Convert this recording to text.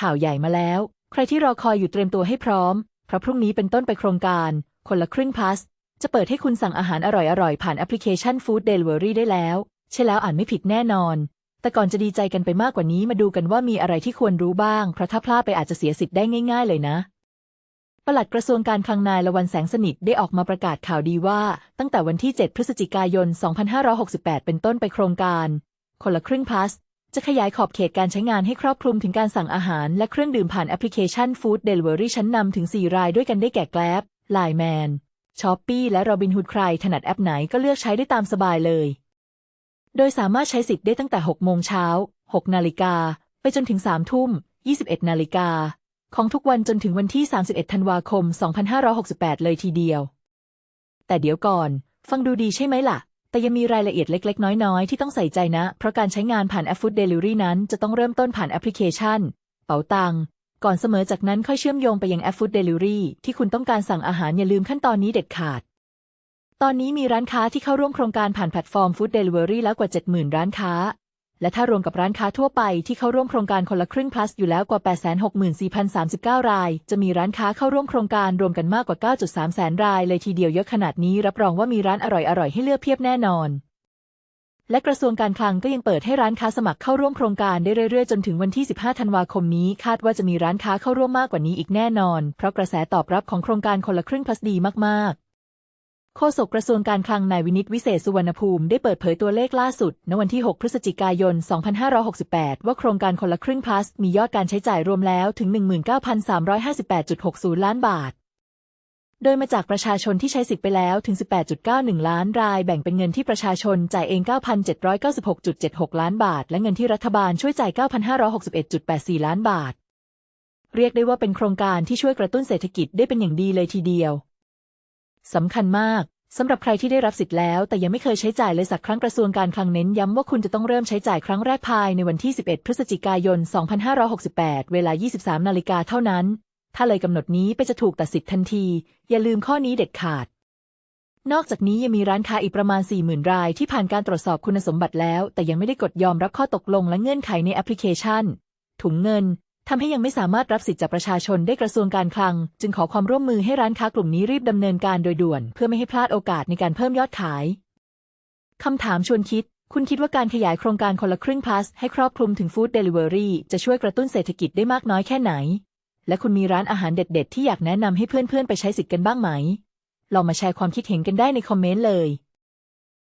ข่าวใหญ่มาแล้ว ใครที่รอคอยอยู่เตรียมตัวให้พร้อม เพราะพรุ่งนี้เป็นต้นไปโครงการ คนละครึ่งพลัสจะเปิดให้คุณสั่งอาหารอร่อยๆ ผ่านแอปพลิเคชัน Food Delivery ได้แล้ว ใช่แล้วอ่านไม่ผิดแน่นอน แต่ก่อนจะดีใจกันไปมากกว่านี้มาดูกันว่ามีอะไรที่ควรรู้บ้าง เพราะถ้าพลาดไปอาจจะเสียสิทธิ์ได้ง่าย ๆ เลยนะปลัดกระทรวงการคลังนายละวันแสงสนิทได้ออกมาประกาศข่าวดีว่า ตั้งแต่วันที่ 7 พฤศจิกายน 2568 เป็นต้นไปโครงการ คนละครึ่งพลัส จะขยายขอบเขตการใช้งานให้ครอบคลุมถึงการสั่งอาหารและเครื่องดื่มผ่านแอปพลิเคชัน Food Delivery ชั้นนำถึง 4 รายด้วยกันได้แก่ Grab, Line Man, Shopee และ Robinhood ใครถนัดแอปไหนก็เลือกใช้ได้ตามสบายเลย โดยสามารถใช้สิทธิ์ได้ตั้งแต่ 6 โมงเช้า 6 นาฬิกา ไปจนถึง 3 ทุ่ม 21 นาฬิกา ของทุกวันจนถึงวันที่ 31 ธันวาคม 2568 เลยทีเดียว แต่เดี๋ยวก่อน ฟังดูดีใช่ไหมล่ะ แต่ยังมีรายละเอียดเล็ก ๆ น้อย ๆ ที่ต้องใส่ใจนะ เพราะการใช้งานผ่านแอปฟู้ดเดลิเวอรี่นั้นจะต้องเริ่มต้นผ่านแอปพลิเคชัน เป๋าตังก่อนเสมอจากนั้นค่อยเชื่อมโยงไปยังแอปฟู้ดเดลิเวอรี่ที่คุณต้องการสั่งอาหารอย่าลืมขั้นตอนนี้เด็ดขาด ตอนนี้มีร้านค้าที่เข้าร่วมโครงการผ่านแพลตฟอร์มฟู้ดเดลิเวอรี่แล้วกว่า 70,000 ร้านค้า และถ้ารวมกับร้านค้าทั่วไปที่เข้าร่วมโครงการคนละครึ่ง plus อยู่แล้วกว่า 864,039 ราย จะมีร้านค้าเข้าร่วมโครงการรวมกันมากกว่า 9.3 แสนราย เลยทีเดียวเยอะขนาดนี้รับรองว่ามีร้านอร่อยๆให้เลือกเพียบแน่นอนและกระทรวงการคลังก็ยังเปิดให้ร้านค้าสมัครเข้าร่วมโครงการได้เรื่อยๆ จนถึงวันที่ 15 ธันวาคมนี้ คาดว่าจะมีร้านค้าเข้าร่วมมากกว่านี้อีกแน่นอน เพราะกระแสตอบรับของโครงการคนละครึ่ง plus ดีมากๆ โฆษกกระทรวงการคลังนายวินิตวิเศษสุวรรณภูมิได้เปิดเผยตัวเลขล่าสุด ณวันที่ 6 พฤศจิกายน 2568 ว่าโครงการคนละครึ่ง plus มียอดการใช้จ่ายรวมแล้วถึง 19,358.60 ล้านบาท โดยมาจากประชาชนที่ใช้สิทธิ์ไปแล้วถึง 18.91 ล้านราย แบ่งเป็นเงินที่ประชาชนจ่ายเอง 9,796.76 ล้านบาท และเงินที่รัฐบาลช่วยจ่าย 9,561.84 ล้านบาท เรียกได้ว่าเป็นโครงการที่ช่วยกระตุ้นเศรษฐกิจได้เป็นอย่างดีเลยทีเดียว สำคัญมากสำหรับใครที่ได้รับสิทธิ์แล้ว แต่ยังไม่เคยใช้จ่ายเลยสักครั้งกระทรวงการคลังเน้นย้ำว่าคุณจะต้องเริ่มใช้จ่ายครั้งแรกภายในวันที่ 11 พฤศจิกายน 2568 เวลา 23 นาฬิกาเท่านั้น ถ้าเลยกำหนดนี้ไปจะถูกตัดสิทธิ์ทันที อย่าลืมข้อนี้เด็ดขาด นอกจากนี้ยังมีร้านค้าอีกประมาณ 40,000 ราย ที่ผ่านการตรวจสอบคุณสมบัติแล้ว แต่ยังไม่ได้กดยอมรับข้อตกลงและเงื่อนไขในแอปพลิเคชัน ถุงเงิน ทำให้ยังไม่สามารถรับสิทธิ์จากประชาชนได้กระทรวงการคลัง จึงขอความร่วมมือให้ร้านค้ากลุ่มนี้รีบดำเนินการโดยด่วน เพื่อไม่ให้พลาดโอกาสในการเพิ่มยอดขายคำถามชวนคิด คุณคิดว่าการขยายโครงการคนละครึ่งพลัสให้ครอบคลุมถึงฟู้ดเดลิเวอรี่จะช่วยกระตุ้นเศรษฐกิจได้มากน้อยแค่ไหน และคุณมีร้านอาหารเด็ด ๆ ที่อยากแนะนำให้เพื่อนๆไปใช้สิทธิ์กันบ้างไหมลองมาแชร์ความคิดเห็นกันได้ในคอมเมนต์เลย